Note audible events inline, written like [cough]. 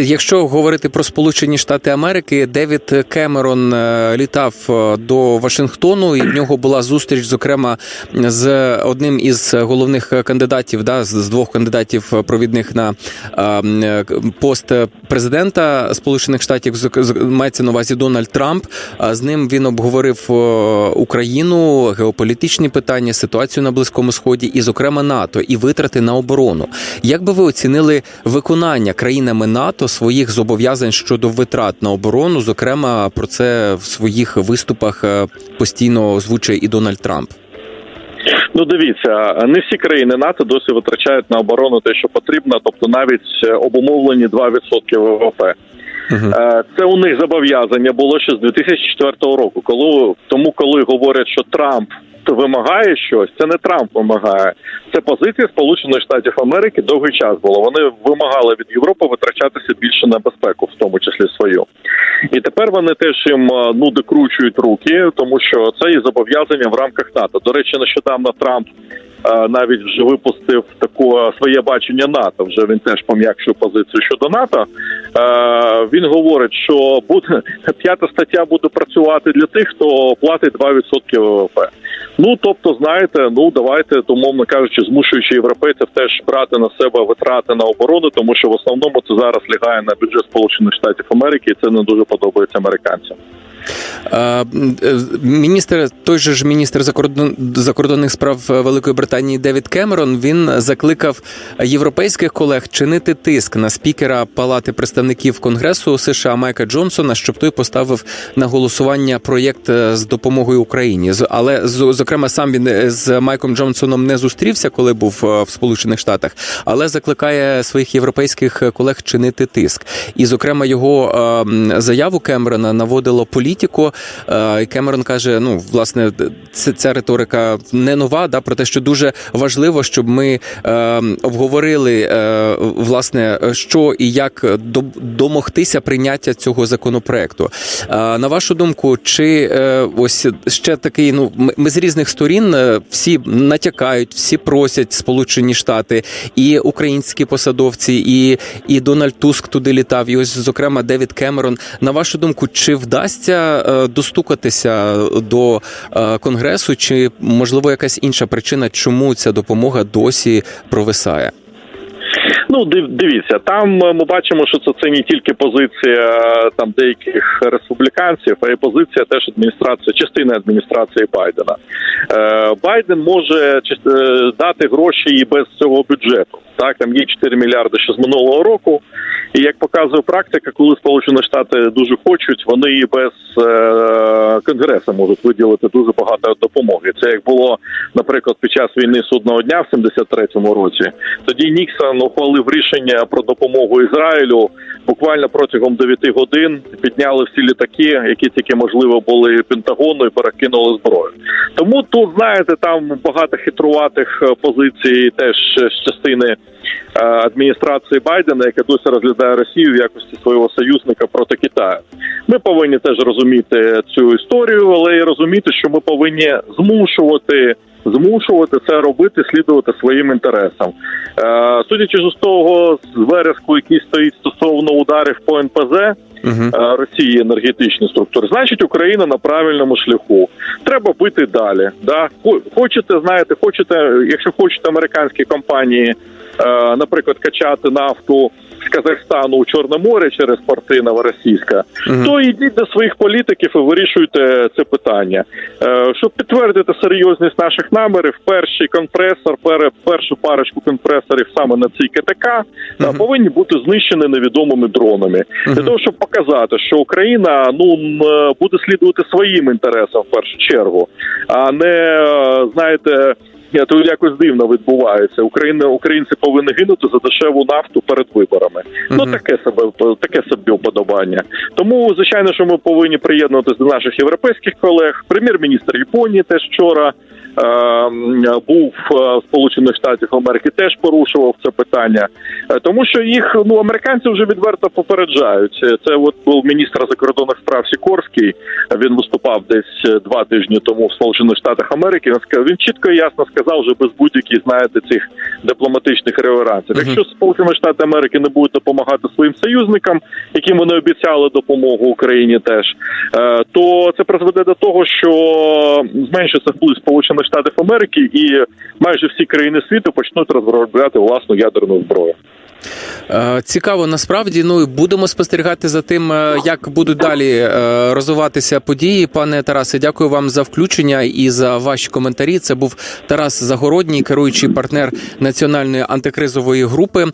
Якщо говорити про Сполучені Штати Америки, Девід Кемерон е, літав е, до Вашингтону, і в нього була зустріч, зокрема, з одним із головних кандидатів, да, з двох кандидатів провідних на е, пост президента Сполучених Штатів, мається на увазі Дональд Трамп. З ним він обговорив Україну, геополітичні питання, ситуацію на Близькому Сході, і, зокрема, НАТО, і витрати на оборону. Як би ви оцінили виконання країнами НАТО своїх зобов'язань щодо витрат на оборону? Зокрема, про це в своїх виступах е, постійно озвучує і Дональд Трамп. Ну дивіться, не всі країни НАТО досі витрачають на оборону те, що потрібно, тобто навіть е, обумовлені 2% ВВП. Е, Це у них зобов'язання було ще з 2004 року. Коли тому, коли говорять, що Трамп вимагає щось, це не Трамп вимагає. Це позиція Сполучених Штатів Америки довгий час була. Вони вимагали від Європи витрачатися більше на безпеку, в тому числі свою. І тепер вони теж їм ну докручують руки, тому що це є зобов'язання в рамках НАТО. До речі, нещодавно Трамп. Навіть вже випустив таке своє бачення НАТО. Вже він теж пом'якшив позицію щодо НАТО. Він говорить, що буде [laughs] п'ята стаття буде працювати для тих, хто платить 2% ВВП. Ну тобто, знаєте, ну давайте, умовно кажучи, змушуючи європейців теж брати на себе витрати на оборону, тому що в основному це зараз лягає на бюджет Сполучених Штатів Америки, і це не дуже подобається американцям. Е, е, Міністр, той же ж міністр закордон, закордонних справ Великої Британії Девід Кемерон він закликав європейських колег чинити тиск на спікера Палати представників Конгресу США Майка Джонсона, щоб той поставив на голосування проєкт е, з допомогою Україні. Але зокрема сам він е, з Майком Джонсоном не зустрівся, коли був е, в Сполучених Штатах, але закликає своїх європейських колег чинити тиск. І, зокрема, його е, заяву Кемерона наводило політико. Е, і Кемерон каже: ну, власне, це ця риторика не нова, да, про те, що дуже важливо, щоб ми е, обговорили е, власне, що і як домогтися прийняття цього законопроекту. Е, на вашу думку, чи е, ось ще такий, ну ми, ми з різних сторін е, всі натякають, всі просять Сполучені Штати і українські посадовці, і, і Дональд Туск туди літав, і ось, зокрема, Девід Кемерон. На вашу думку, чи вдасться е, достукатися до е, конгресу, чи можливо якась інша причина, чому ця допомога досі провисає? Ну, див- дивіться, там е, ми бачимо, що це, це не тільки позиція е, там деяких республіканців, а й позиція теж адміністрації, частини адміністрації Байдена. Е, Байден може е, дати гроші і без цього бюджету. Так, там є 4 мільярди ще з минулого року. І як показує практика, коли Сполучені Штати дуже хочуть, вони і без е, конгресу можуть виділити дуже багато допомоги. Це як було, наприклад, під час війни судного дня в 73-му році. Тоді Ніксон ухвалив рішення про допомогу Ізраїлю. Буквально протягом 9 годин підняли всі літаки, які тільки можливо були Пентагону, і перекинули зброю. Тому тут знаєте, там багато хитруватих е, позицій, теж з частини е, адміністрації Байдена, яка досі розглядає Росію в якості свого союзника проти Китаю. Ми повинні теж розуміти цю історію, але й розуміти, що ми повинні змушувати. Змушувати це робити, слідувати своїм інтересам. Е, судячи з того з вереску, який стоїть стосовно ударів по НПЗ, е, Росії енергетичні структури. Значить, Україна на правильному шляху. Треба бити далі. Да? Хочете, знаєте, хочете, якщо хочете американські компанії, наприклад, качати нафту з Казахстану у Чорне море через порти Новоросійська, Мгм. то йдіть до своїх політиків і вирішуйте це питання. Е, Щоб підтвердити серйозність наших намірів, перший компресор, першу парочку компресорів саме на цій КТК е, Мгм. повинні бути знищені невідомими дронами для того, щоб показати, що Україна ну е, буде слідувати своїм інтересам в першу чергу, а не е, знаєте. Ні, То якось дивно відбувається. Україна українці повинні гинути за дешеву нафту перед виборами. Ну таке себе таке собі уподобання. Тому звичайно, що ми повинні приєднуватися до наших європейських колег. Прем'єр-міністр Японії теж вчора був е, в Сполучених Штатах Америки, теж порушував це питання, Е, тому що їх ну американці вже відверто попереджають. Це от був міністр закордонних справ Сікорський. Він виступав десь е, два тижні тому в Сполучених Штатах Америки. Він він чітко і ясно сказав, вже без будь-яких знаєте цих дипломатичних реверансів. Якщо Сполучені Штати Америки не будуть допомагати своїм союзникам, яким вони обіцяли допомогу Україні, теж то це призведе до того, що зменшиться вплив Сполучених Штатів Америки, і майже всі країни світу почнуть розробляти власну ядерну зброю. Е, Цікаво, насправді. Ну будемо спостерігати за тим, е, як будуть далі е, розвиватися події. Пане Тарасе, дякую вам за включення і за ваші коментарі. Це був Тарас Загородній, керуючий партнер національної антикризової групи.